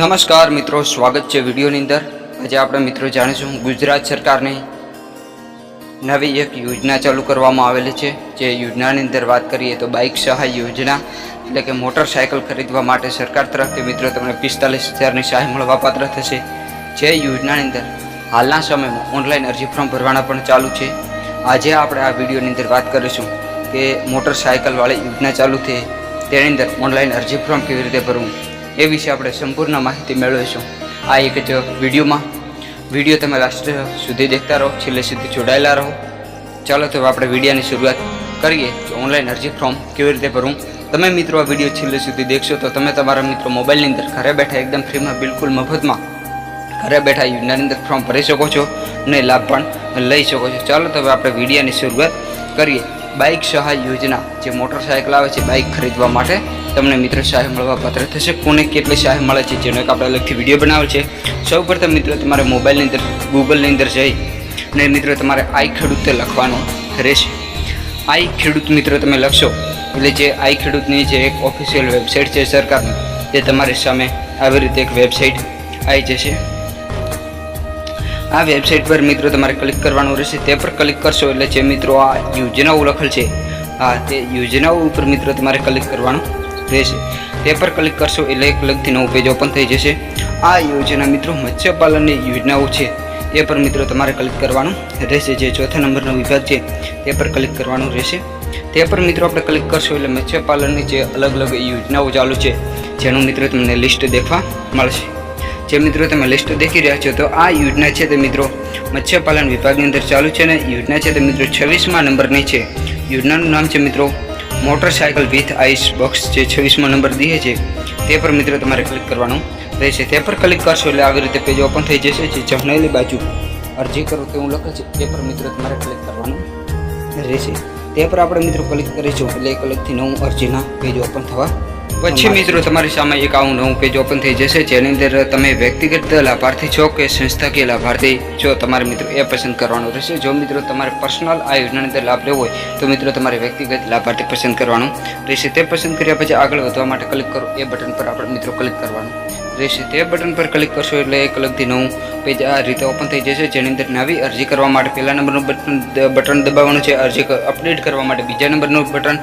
નમસ્કાર મિત્રો, સ્વાગત છે વિડીયોની અંદર. આજે આપણે મિત્રો જાણીશું ગુજરાત સરકારની નવી એક યોજના ચાલુ કરવામાં આવેલી છે. જે યોજનાની અંદર વાત કરીએ તો બાઇક સહાય યોજના, એટલે કે મોટરસાયકલ ખરીદવા માટે સરકાર તરફથી મિત્રો તમને પિસ્તાલીસ હજારની સહાય મળવાપાત્ર થશે. જે યોજનાની અંદર હાલના સમયમાં ઓનલાઈન અરજી ફોર્મ ભરવાના પણ ચાલુ છે. આજે આપણે આ વિડીયોની અંદર વાત કરીશું કે મોટરસાઇકલવાળી યોજના ચાલુ થઈ, તેની અંદર ઓનલાઈન અરજી ફોર્મ કેવી રીતે ભરવું? એ વિશે આપણે સંપૂર્ણ માહિતી મેળવીશું. આ એક જ વિડીયોમાં. વીડિયો તમે લાસ્ટ સુધી દેખતા રહો, છેલ્લે સુધી જોડાયેલા રહો. ચાલો તો આપણે વિડીયાની શરૂઆત કરીએ. કે ઓનલાઈન અરજી ફોર્મ કેવી રીતે ભરવું? તમે મિત્રો આ વીડિયો છેલ્લે સુધી દેખશો તો તમે તમારા મિત્રો મોબાઈલની અંદર ઘરે બેઠા એકદમ ફ્રીમાં, બિલકુલ મફતમાં ઘરે બેઠા યોજનાની અંદર ફોર્મ ભરી શકો છો અને લાભ પણ લઈ શકો છો. ચાલો તો હવે આપણે વિડીયાની શરૂઆત કરીએ. બાઇક સહાય યોજના. જે મોટરસાયકલ આવે છે, બાઇક ખરીદવા માટે તમને મિત્ર સહાય મળવા પાત્ર થશે. કોને કેટલી સહાય મળે છે, જેનો એક આપણે અલગથી વીડિયો બનાવેલ છે. સૌ પ્રથમ મિત્રો તમારે મોબાઈલની અંદર ગૂગલની અંદર જઈ અને મિત્રો તમારે આઈ ખેડૂત લખવાનું રહેશે. આઈ ખેડૂત મિત્રો તમે લખશો. એટલે જે આઈ ખેડૂતની જે એક ઓફિશિયલ વેબસાઇટ છે સરકારની તે તમારી સામે આવી રીતે એક વેબસાઇટ આવી જશે. આ વેબસાઇટ પર મિત્રો તમારે ક્લિક કરવાનું રહેશે. તે પર ક્લિક કરશો એટલે જે મિત્રો આ યોજનાઓ લખેલ છે, આ તે યોજનાઓ ઉપર મિત્રો તમારે ક્લિક કરવાનું રહેશે. તે પર ક્લિક કરશો એટલે એક અલગથી નવું પેજ ઓપન થઈ જશે. આ યોજના મિત્રો મત્સ્યપાલનની યોજનાઓ છે. એ પર મિત્રો તમારે ક્લિક કરવાનું રહેશે. જે ચોથા નંબરનો વિભાગ છે તે પર ક્લિક કરવાનું રહેશે. તે પર મિત્રો આપણે ક્લિક કરશો એટલે મત્સ્યપાલનની જે અલગ અલગ યોજનાઓ ચાલુ છે, જેનું મિત્રો તમને લિસ્ટ દેખવા મળશે. જે મિત્રો તમે લિસ્ટ દેખી રહ્યા છો, તો આ યોજના છે તે મિત્રો મત્સ્યપાલન વિભાગની અંદર ચાલુ છે અને યોજના છે તે મિત્રો છવ્વીસમાં નંબરની છે. યોજનાનું નામ છે મિત્રો મોટરસાયકલ વિથ આઈસ બોક્સ જે છવ્વીસમાં નંબર દીએ છે, તે પર મિત્રો તમારે ક્લિક કરવાનું રહેશે. તે પર ક્લિક કરશો એટલે આવી રીતે પેજ ઓપન થઈ જશે. જે જમણેલી બાજુ અરજી કરો તેવું લખે છે, તે પર મિત્રો તમારે ક્લિક કરવાનું રહેશે. તે પર આપણે મિત્રો ક્લિક કરીશું એટલે એક અલગથી નવું અરજીના પેજ ઓપન થવા પછી મિત્રો તમારી સામે એક આવું નવું પેજ ઓપન થઈ જશે જેની અંદર તમે વ્યક્તિગત લાભાર્થી છો કે સંસ્થાકીય લાભાર્થી છો તમારે મિત્રો એ પસંદ કરવાનું રહેશે. જો મિત્રો તમારે પર્સનલ આ યોજનાની અંદર લાભ લેવો હોય તો મિત્રો તમારે વ્યક્તિગત લાભાર્થી પસંદ કરવાનું રહેશે. તે પસંદ કર્યા પછી આગળ વધવા માટે ક્લિક કરો એ બટન પર આપણે મિત્રો ક્લિક કરવાનું. રહેશે તે બટન પર ક્લિક કરશો એટલે એક અલગથી નવું પેજ આ રીતે ઓપન થઈ જશે, જેની અંદર નવી અરજી કરવા માટે પહેલા નંબરનું બટન બટન દબાવવાનું છે, અરજી અપડેટ કરવા માટે બીજા નંબરનું બટન,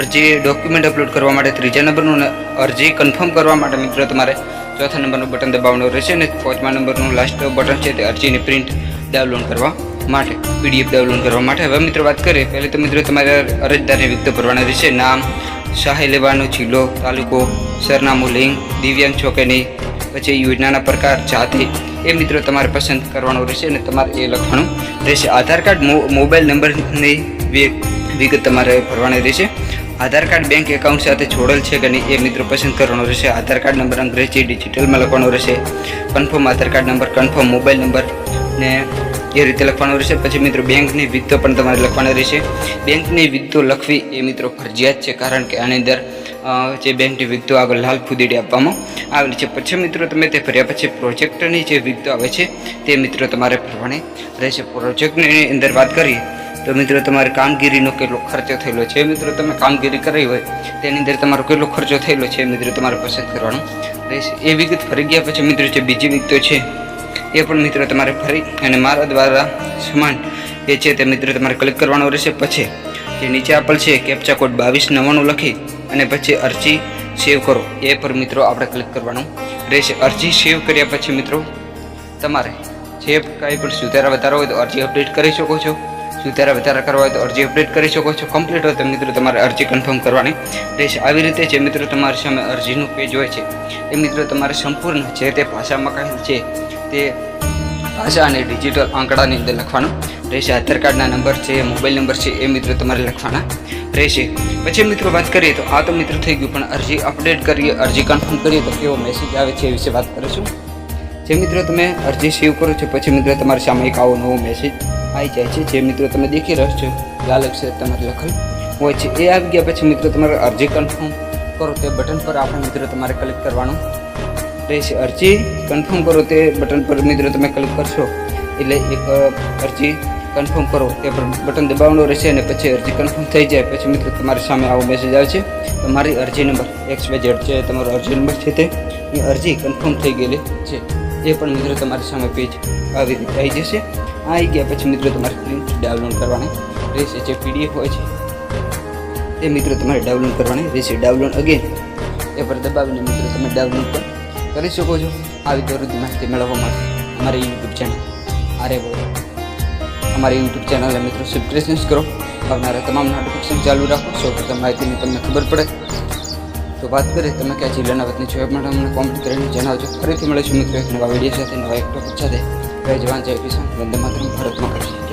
અરજી ડોક્યુમેન્ટ અપલોડ કરવા માટે ત્રીજા નંબરનું અરજી કન્ફર્મ કરવા માટે મિત્રો તમારે ચોથા નંબરનું બટન દબાવવાનું રહેશે અને પાંચમા નંબરનું લાસ્ટ બટન છે તે અરજીની પ્રિન્ટ ડાઉનલોડ કરવા માટે પીડીએફ ડાઉનલોડ કરવા માટે. હવે મિત્રો વાત કરીએ, પહેલે તો મિત્રો તમારે અરજદારને વિગતો ભરવાના રહેશે, નામ સહાય લેવાનો જિલ્લો તાલુકો સરનામું લિંક દિવ્યાંગ છો કે નહીં પછી યોજનાના પ્રકાર જાતિ એ મિત્રો તમારે પસંદ કરવાનો રહેશે અને તમારે એ લખવાનું રહેશે. આધાર કાર્ડ મોબાઈલ નંબરની વિગત તમારે ભરવાની રહેશે. આધાર કાર્ડ બેંક એકાઉન્ટ સાથે જોડેલ છે કે નહીં એ મિત્રો પસંદ કરવાનો રહેશે. આધાર કાર્ડ નંબર અંગ્રેજી ડિજિટલમાં લખવાનો રહેશે. Confirm Aadhaar card number, confirm mobile number ને એ રીતે લખવાનું રહેશે. પછી મિત્રો બેંકની વિગતો પણ તમારે લખવાની રહેશે. બેંકની વિગતો લખવી એ મિત્રો ફરજિયાત છે, કારણ કે આની અંદર જે બેંકની વિગતો આગળ લાલ ફુદીડી આપવામાં આવેલી છે. પછી મિત્રો તમે તે ભર્યા પછી પ્રોજેક્ટની જે વિગતો આવે છે, તે મિત્રો તમારે ભરવાની રહેશે. પ્રોજેક્ટની અંદર વાત કરીએ, તો મિત્રો તમારે કામગીરીનો કેટલો ખર્ચો થયેલો છે. મિત્રો તમે કામગીરી કરી હોય, તેની અંદર તમારો કેટલો ખર્ચો થયેલો છે મિત્રો તમારે પસંદ કરવાનું રહેશે. એ વિગત ફરી ગયા પછી મિત્રો જે બીજી વિગતો છે એ પણ મિત્રો તમારે ફરી અને મારા દ્વારા સમાન એ છે તે મિત્રો તમારે ક્લિક કરવાનો રહેશે. પછી જે નીચે આપેલ છે કેપ્ચા કોડ બાવીસ નવ્વાણું લખી અને પછી અરજી સેવ કરો. એ પર મિત્રો આપણે ક્લિક કરવાનું રહેશે. અરજી સેવ કર્યા પછી મિત્રો તમારે જે કાંઈ પણ સુધારા વધારા હોય તો અરજી અપડેટ કરી શકો છો. સુધારા વધારા કરવા હોય તો અરજી અપડેટ કરી શકો છો. કમ્પ્લીટ હોય તો મિત્રો તમારે અરજી કન્ફર્મ કરવાની રહેશે. આવી રીતે જે મિત્રો તમારી સામે અરજીનું પેજ હોય છે, એ મિત્રો તમારે સંપૂર્ણ જે તે ભાષામાં કહેલ છે તે ભાષા અને ડિજિટલ આંકડાની અંદર લખવાનું રહેશે. આધાર કાર્ડના નંબર છે, મોબાઈલ નંબર છે, એ મિત્રો તમારે લખવાના રહેશે. પછી મિત્રો વાત કરીએ તો આ તો મિત્રો થઈ ગયું, પણ અરજી અપડેટ કરીએ, અરજી કન્ફર્મ કરીએ તો કેવો મેસેજ આવે છે એ વિશે વાત કરીશું. જે મિત્રો તમે અરજી સેવ કરો છો, પછી મિત્રો તમારી સામે એક આવો નવો મેસેજ આવી જાય છે. જે મિત્રો તમે દેખી રહ્યો છો, લાલ અક્ષર તમારે લખેલ હોય છે. એ આવી ગયા પછી મિત્રો તમારે અરજી કન્ફર્મ કરો. તે બટન પર આપણે મિત્રો તમારે ક્લિક કરવાનું રહેશે અરજી. કન્ફર્મ કરો તે બટન પર મિત્રો તમે ક્લિક કરશો. એટલે એક અરજી કન્ફર્મ કરો. તે પર બટન દબાવવાનું રહેશે અને પછી અરજી કન્ફર્મ થઈ જાય. પછી મિત્રો તમારી સામે આવો મેસેજ આવશે તમારી અરજી નંબર એક્સ વાય ઝેડ છે. તમારો અરજી નંબર છે તે. અરજી કન્ફર્મ થઈ ગયેલી છે. એ પણ મિત્રો તમારી સામે પેજ આવી રીતે આવી જશે. આવી ગયા પછી મિત્રો તમારે પ્રિન્ટ ડાઉનલોડ કરવાની રહેશે. જે પીડીએફ હોય છે તે મિત્રો તમારે ડાઉનલોડ કરવાની રહેશે. ડાઉનલોડ અગેન એ પર દબાવીને મિત્રો તમે ડાઉનલોડ કરી શકો છો. આવી તો માહિતી મેળવવા માટે અમારી યુટ્યુબ ચેનલ આરે બોલો. અમારી યુટ્યુબ ચેનલને મિત્રો સબસ્ક્રિપ્શન કરો. આવનારા તમામ નોટિફિકેશન ચાલુ રાખો. સૌ પ્રથમ માહિતીની તમને ખબર પડે. તો વાત કરીએ તમે કયા જિલ્લાના વતની છો એ માટે અમને કોમેન્ટ કરીને જણાવજો. ફરીથી મળીશું મિત્રો એક નવા વીડિયો સાથે, નવા એક ટોપિક સાથે. જય જવાન, જય કિસાન. વંદે માતરમ. ભારતમાં કરશે